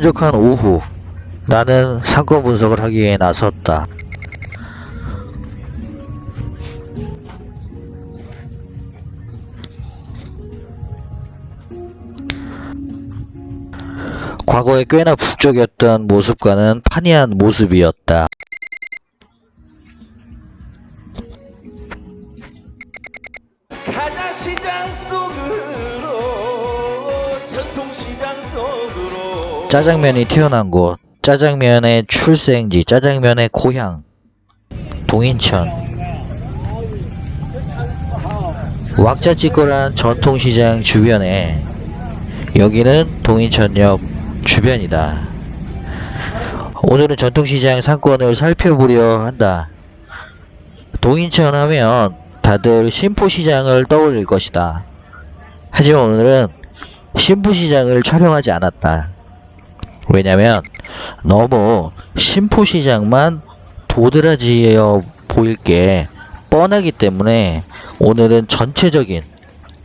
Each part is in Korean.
한적한 오후 나는 상권 분석을 하기 위해 나섰다. 과거에 꽤나 북적였던 모습과는 판이한 모습이었다. 가자 시장 속으로 전통시장 짜장면이 태어난 곳, 짜장면의 출생지, 짜장면의 고향, 동인천. 왁자지껄한 전통시장 주변에 여기는 동인천역 주변이다. 오늘은 전통시장 상권을 살펴보려 한다. 동인천 하면 다들 신포시장을 떠올릴 것이다. 하지만 오늘은 신포시장을 촬영하지 않았다. 왜냐면 너무 신포시장만 도드라지어 보일 게 뻔하기 때문에 오늘은 전체적인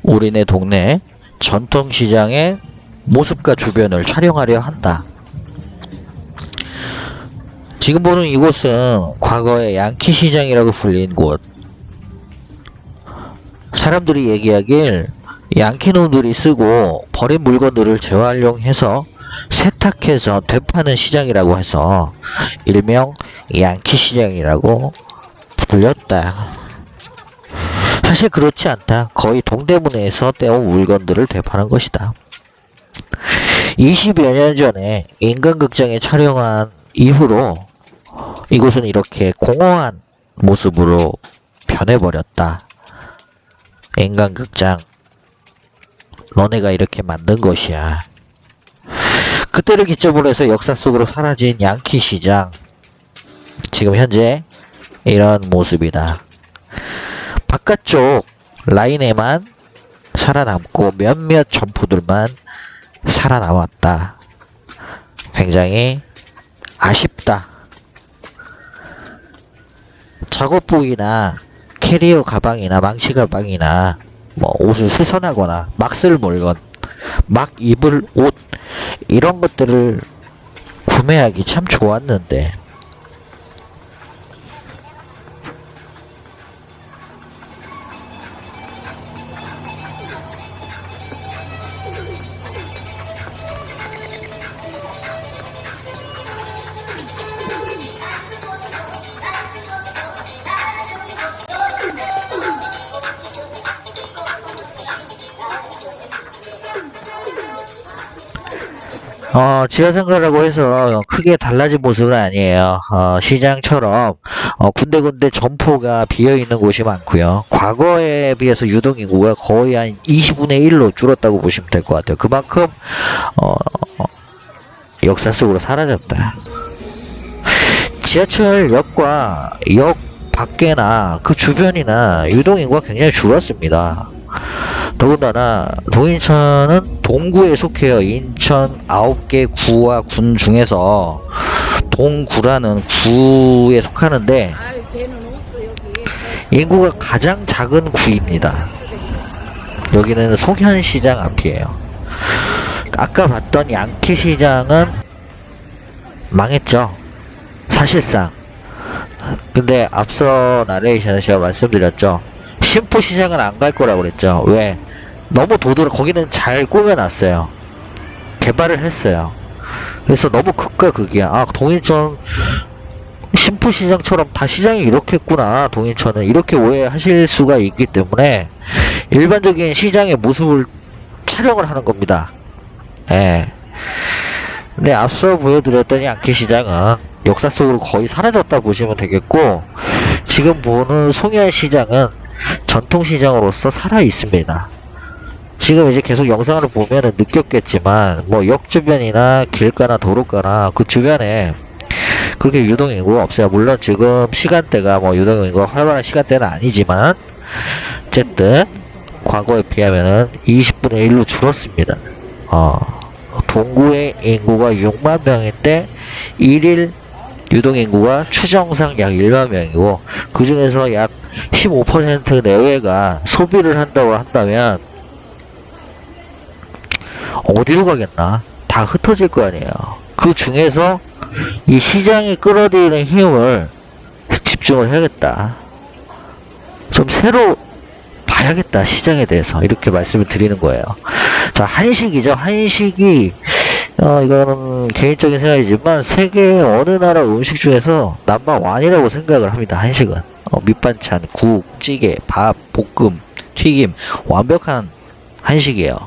우리네 동네 전통시장의 모습과 주변을 촬영하려 한다. 지금 보는 이곳은 과거의 양키시장이라고 불린 곳. 사람들이 얘기하길 양키놈들이 쓰고 버린 물건들을 재활용해서 세탁해서 되파는 시장이라고 해서 일명 양키 시장이라고 불렸다. 사실 그렇지 않다. 거의 동대문에서 떼온 물건들을 되파는 것이다. 20여 년 전에 인간극장에 촬영한 이후로 이곳은 이렇게 공허한 모습으로 변해버렸다. 인간극장 너네가 이렇게 만든 것이야. 그때를 기점으로 해서 역사 속으로 사라진 양키 시장. 지금 현재 이런 모습이다. 바깥쪽 라인에만 살아남고 몇몇 점포들만 살아남았다. 굉장히 아쉽다. 작업복이나 캐리어 가방이나 망치 가방이나 뭐 옷을 수선하거나 막 쓸 물건, 막 입을 옷 이런 것들을 구매하기 참 좋았는데 어, 지하상가라고 해서 크게 달라진 모습은 아니에요. 어, 시장처럼 어, 군데군데 점포가 비어있는 곳이 많고요. 과거에 비해서 유동인구가 거의 한 20분의 1로 줄었다고 보시면 될 것 같아요. 그만큼 어, 역사 속으로 사라졌다. 지하철 역과 역 밖에나 그 주변이나 유동인구가 굉장히 줄었습니다. 더군다나 동인천은 동구에 속해요. 인천 9개 구와 군 중에서 동구라는 구에 속하는데. 인구가 가장 작은 구입니다. 여기는 송현시장 앞이에요. 아까 봤던 양키시장은 망했죠. 사실상. 근데 앞서 나레이션에 제가 말씀드렸죠. 신포시장은 안 갈 거라고 그랬죠. 왜? 너무 도드라, 거기는 잘 꾸며놨어요. 개발을 했어요. 그래서 너무 극과 극이야. 아, 동인천 신포시장처럼 다 시장이 이렇게 했구나. 동인천은 이렇게 오해하실 수가 있기 때문에 일반적인 시장의 모습을 촬영을 하는 겁니다. 예. 근데 앞서 보여드렸던 양키시장은 역사 속으로 거의 사라졌다 보시면 되겠고 지금 보는 송현 시장은 전통시장으로서 살아 있습니다. 지금 이제 계속 영상을 보면은 느꼈겠지만 뭐 역 주변이나 길가나 도로가나 그 주변에 그렇게 유동인구가 없어요. 물론 지금 시간대가 뭐 유동인구가 활발한 시간대는 아니지만 어쨌든 과거에 비하면은 20분의 1로 줄었습니다. 어, 동구의 인구가 6만 명인데 1일 유동인구가 추정상 약 1만 명이고 그 중에서 약 15% 내외가 소비를 한다고 한다면 어디로 가겠나? 다 흩어질 거 아니에요. 그 중에서 이 시장이 끌어들이는 힘을 집중을 해야겠다. 좀 새로 봐야겠다 시장에 대해서 이렇게 말씀을 드리는 거예요. 자 한식이죠. 한식이 어 이거는 개인적인 생각이지만 세계 어느 나라 음식 중에서 남바 원이라고 생각을 합니다. 한식은 어, 밑반찬, 국, 찌개, 밥, 볶음, 튀김 완벽한 한식이에요.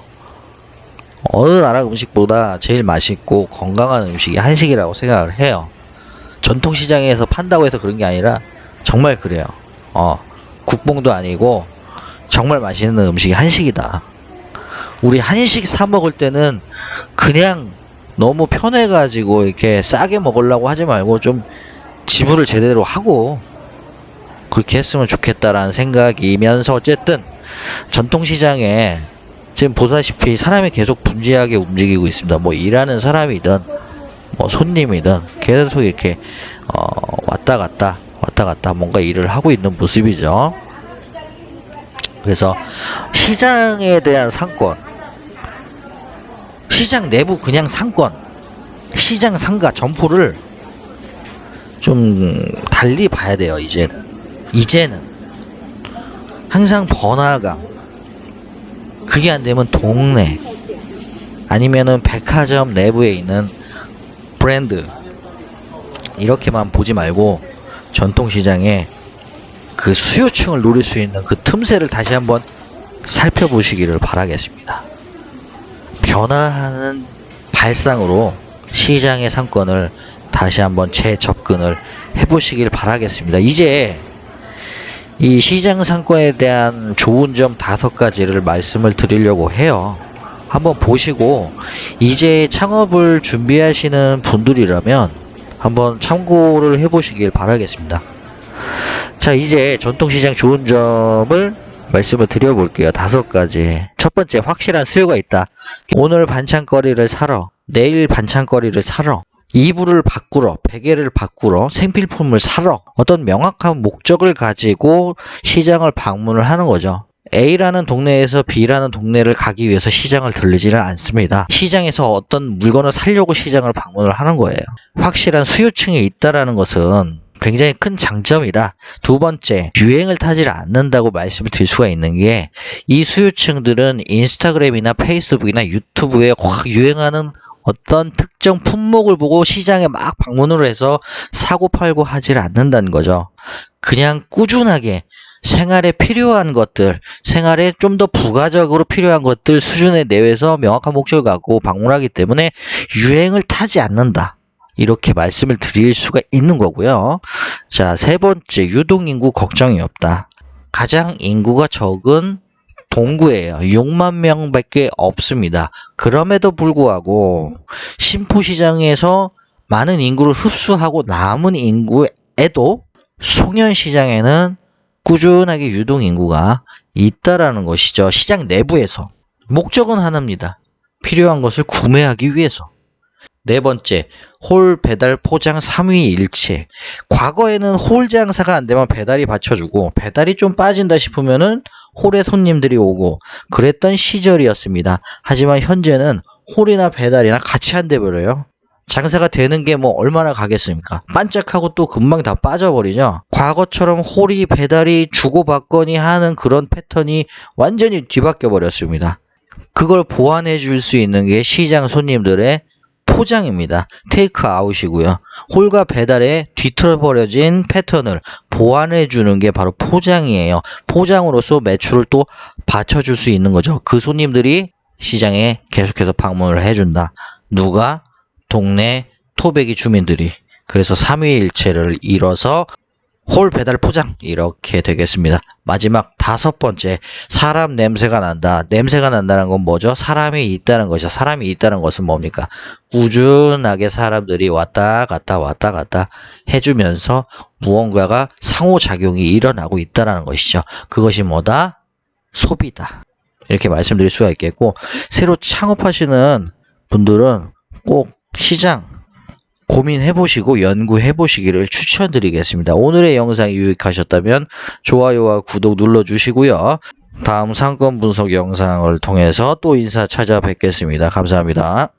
어느 나라 음식보다 제일 맛있고 건강한 음식이 한식이라고 생각을 해요. 전통시장에서 판다고 해서 그런 게 아니라 정말 그래요. 어, 국뽕도 아니고 정말 맛있는 음식이 한식이다. 우리 한식 사 먹을 때는 그냥 너무 편해가지고 이렇게 싸게 먹으려고 하지 말고 좀 지불을 제대로 하고 그렇게 했으면 좋겠다라는 생각이면서 어쨌든 전통시장에 지금 보다시피 사람이 계속 분주하게 움직이고 있습니다. 뭐 일하는 사람이든 뭐 손님이든 계속 이렇게 어 왔다 갔다 왔다 갔다 뭔가 일을 하고 있는 모습이죠. 그래서 시장에 대한 상권, 시장 내부 그냥 상권, 시장 상가 점포를 좀 달리 봐야 돼요. 이제는 이제는 항상 번화가 그게 안 되면 동네 아니면은 백화점 내부에 있는 브랜드 이렇게만 보지 말고 전통시장에 그 수요층을 노릴 수 있는 그 틈새를 다시 한번 살펴보시기를 바라겠습니다. 변화하는 발상으로 시장의 상권을 다시 한번 재접근을 해보시길 바라겠습니다. 이제 이 시장 상권에 대한 좋은 점 다섯 가지를 말씀을 드리려고 해요. 한번 보시고 이제 창업을 준비하시는 분들이라면 한번 참고를 해보시길 바라겠습니다. 자, 이제 전통시장 좋은 점을 말씀을 드려볼게요. 다섯 가지. 첫 번째, 확실한 수요가 있다. 오늘 반찬거리를 사러, 내일 반찬거리를 사러, 이불을 바꾸러, 베개를 바꾸러, 생필품을 사러 어떤 명확한 목적을 가지고 시장을 방문을 하는 거죠. A라는 동네에서 B라는 동네를 가기 위해서 시장을 들리지는 않습니다. 시장에서 어떤 물건을 사려고 시장을 방문을 하는 거예요. 확실한 수요층이 있다라는 것은 굉장히 큰 장점이다. 두 번째, 유행을 타지 않는다고 말씀을 드릴 수가 있는 게 이 수요층들은 인스타그램이나 페이스북이나 유튜브에 확 유행하는 어떤 특정 품목을 보고 시장에 막 방문을 해서 사고 팔고 하질 않는다는 거죠. 그냥 꾸준하게 생활에 필요한 것들, 생활에 좀 더 부가적으로 필요한 것들 수준의 내외에서 명확한 목적을 갖고 방문하기 때문에 유행을 타지 않는다. 이렇게 말씀을 드릴 수가 있는 거고요. 자, 세 번째, 유동인구 걱정이 없다. 가장 인구가 적은 동구예요. 6만 명밖에 없습니다. 그럼에도 불구하고 신포시장에서 많은 인구를 흡수하고 남은 인구에도 송년시장에는 꾸준하게 유동 인구가 있다라는 것이죠. 시장 내부에서 목적은 하나입니다. 필요한 것을 구매하기 위해서. 네 번째, 홀 배달 포장 3위 일체. 과거에는 홀 장사가 안 되면 배달이 받쳐주고 배달이 좀 빠진다 싶으면은 홀에 손님들이 오고 그랬던 시절이었습니다. 하지만 현재는 홀이나 배달이나 같이 안 돼버려요. 장사가 되는 게 뭐 얼마나 가겠습니까? 반짝하고 또 금방 다 빠져버리죠. 과거처럼 홀이 배달이 주고받거니 하는 그런 패턴이 완전히 뒤바뀌어 버렸습니다. 그걸 보완해 줄 수 있는 게 시장 손님들의 포장입니다. 테이크 아웃이고요. 홀과 배달에 뒤틀어버려진 패턴을 보완해 주는 게 바로 포장이에요. 포장으로서 매출을 또 받쳐줄 수 있는 거죠. 그 손님들이 시장에 계속해서 방문을 해준다. 누가? 동네 토백이 주민들이. 그래서 3위일체를 이뤄서 홀 배달 포장 이렇게 되겠습니다. 마지막 다섯 번째 사람 냄새가 난다. 냄새가 난다는 건 뭐죠? 사람이 있다는 것이죠. 사람이 있다는 것은 뭡니까? 꾸준하게 사람들이 왔다 갔다 왔다 갔다 해주면서 무언가가 상호작용이 일어나고 있다는 것이죠. 그것이 뭐다? 소비다. 이렇게 말씀드릴 수가 있겠고 새로 창업하시는 분들은 꼭 시장 고민해 보시고 연구해 보시기를 추천드리겠습니다. 오늘의 영상이 유익하셨다면 좋아요와 구독 눌러 주시고요. 다음 상권 분석 영상을 통해서 또 인사 찾아뵙겠습니다. 감사합니다.